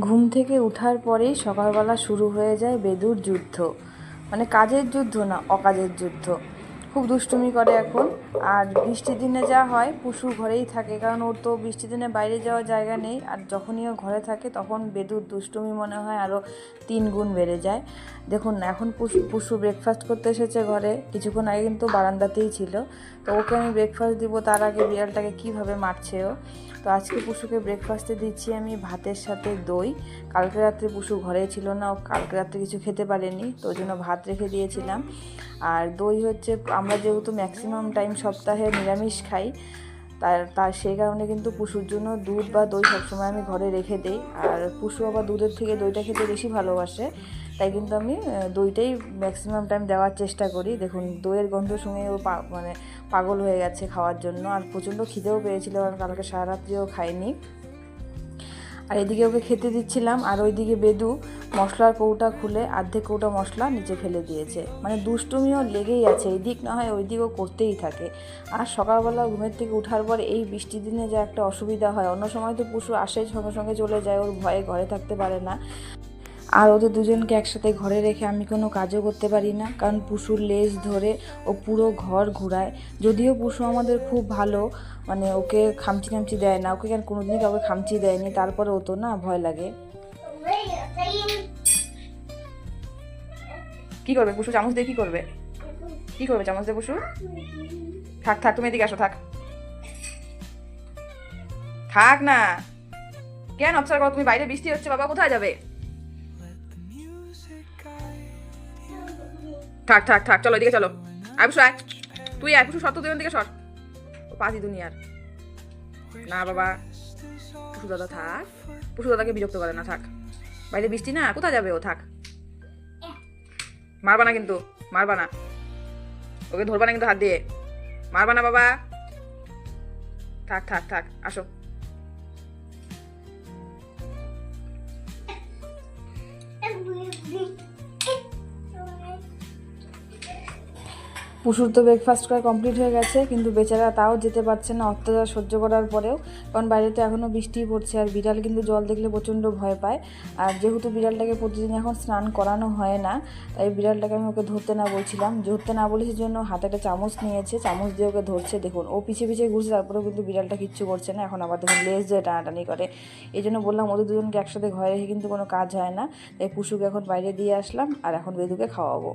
ঘুম থেকে ওঠার পরেই সকালবেলা শুরু হয়ে যায় বেদুর যুদ্ধ। মানে কাজের যুদ্ধ না, অকাজের যুদ্ধ। খুব দুষ্টুমি করে এখন। আর বৃষ্টির দিনে যা হয় পুষু ঘরেই থাকে। কারণ ওর তো বৃষ্টির দিনে বাইরে যাওয়ার জায়গা নেই। আর যখনই ও ঘরে থাকে, তখন বেদুর দুষ্টুমি মনে হয় আরও তিন গুণ বেড়ে যায়। দেখুন, এখন পুষু পুষু ব্রেকফাস্ট করতে এসেছে ঘরে। কিছুক্ষণ আগে কিন্তু বারান্দাতেই ছিল। তো ওকে আমি ব্রেকফাস্ট দিব, তার আগে বিড়ালটাকে কীভাবে মারছে ও? তো আজকে পুশুকে ব্রেকফাস্টে দিচ্ছি আমি ভাতের সাথে দই। কালকে রাত্রে পুষু ঘরে ছিল না, ও কালকে রাত্রে কিছু খেতে পারেনি, তো ওই জন্য ভাত রেখে দিয়েছিলাম। আর দই হচ্ছে আমরা যেহেতু ম্যাক্সিমাম টাইম সপ্তাহে নিরামিষ খাই, তার তার সেই কারণে কিন্তু পুষুর জন্য দুধ বা দই সবসময় আমি ঘরে রেখে দিই। আর পুষু আবার দুধের থেকে দইটা খেতে বেশি ভালোবাসে, তাই কিন্তু আমি দইটাই ম্যাক্সিমাম টাইম দেওয়ার চেষ্টা করি। দেখুন, দইয়ের গন্ধ শুনে ও মানে পাগল হয়ে গেছে খাওয়ার জন্য। আর প্রচণ্ড খিদেও পেয়েছিল কারণ কালকে সারা রাত্রিও খাইনি। আর এদিকে ওকে খেতে দিচ্ছিলাম, আর ওইদিকে বেদু মশলার কৌটা খুলে অর্ধেক কৌটা মশলা নিচে ফেলে দিয়েছে। মানে দুষ্টুমিও লেগেই আছে এই দিক না হয় ওই দিকও করতেই থাকে। আর সকালবেলা ঘুমের থেকে উঠার পর এই বৃষ্টির দিনে যা একটা অসুবিধা হয়। অন্য সময় তো পশু আসে সঙ্গে সঙ্গে চলে যায়, ওর ভয়ে ঘরে থাকতে পারে না। আর ওদের দুজনকে একসাথে ঘরে রেখে আমি কোনো কাজও করতে পারি না, কারণ পুশুর লেজ ধরে ও পুরো ঘর ঘুরায়। যদিও পুষু আমাদের খুব ভালো মানে ওকে খামচি খামচি দেয় না, ওকে কেন কোনোদিনই কাউকে খামচি দেয়নি, তারপরে ও তো না ভয় লাগে। কি করবে পুষু? চামচ দিয়ে কি করবে? কি করবে চামচ দিয়ে পুষু? থাক থাক, তুমি এদিকে আসো, থাক। থাক না। কেন? অবসর করো, তুমি বাইরে বৃষ্টি হচ্ছে, বাবা কোথায় যাবে? থাক থাক থাক, চলো এদিকে চলো। আয় পুষু আয়। তুই আয় পুষু সর তো তুই দিকে সর। পাতি দুনিয়ার। না, বাবা। পুষু দাদা থাক। পুষু দাদাকে বিরক্ত করে না, থাক। বাইরে বৃষ্টি না? কোথায় যাবে ও? থাক। মারবা না কিন্তু, মারবা না। ওকে ধরবা না কিন্তু হাত দিয়ে। মারবা না, বাবা। থাক থাক থাক, আসো। পুষুর তো ব্রেকফাস্ট করা কমপ্লিট হয়ে গেছে, কিন্তু বেচারা তাও যেতে পারছে না, অত্যাচার সহ্য করার পরেও। কারণ বাইরে তো এখনও বৃষ্টি পড়ছে, আর বিড়াল কিন্তু জল দেখলে প্রচণ্ড ভয় পায়। আর যেহেতু বিড়ালটাকে প্রতিদিন এখন স্নান করানো হয় না, তাই বিড়ালটাকে আমি ওকে ধরতে না বলছিলাম। ধরতে না বলেছি জন্য হাতে একটা চামচ নিয়েছে, চামচ দিয়ে ওকে ধরছে। দেখুন, ও পিছিয়ে পিছিয়ে ঘুরছে, তারপরেও কিন্তু বিড়ালটা কিচ্ছু করছে না। এখন আবার দেখুন, লেজ দিয়ে টানাটানি করে। এই জন্য বললাম, ওদের দুজনকে একসাথে ঘরে রেখে কিন্তু কোনো কাজ হয় না। তাই পুষুকে এখন বাইরে দিয়ে আসলাম, আর এখন বেদুকে খাওয়াবো।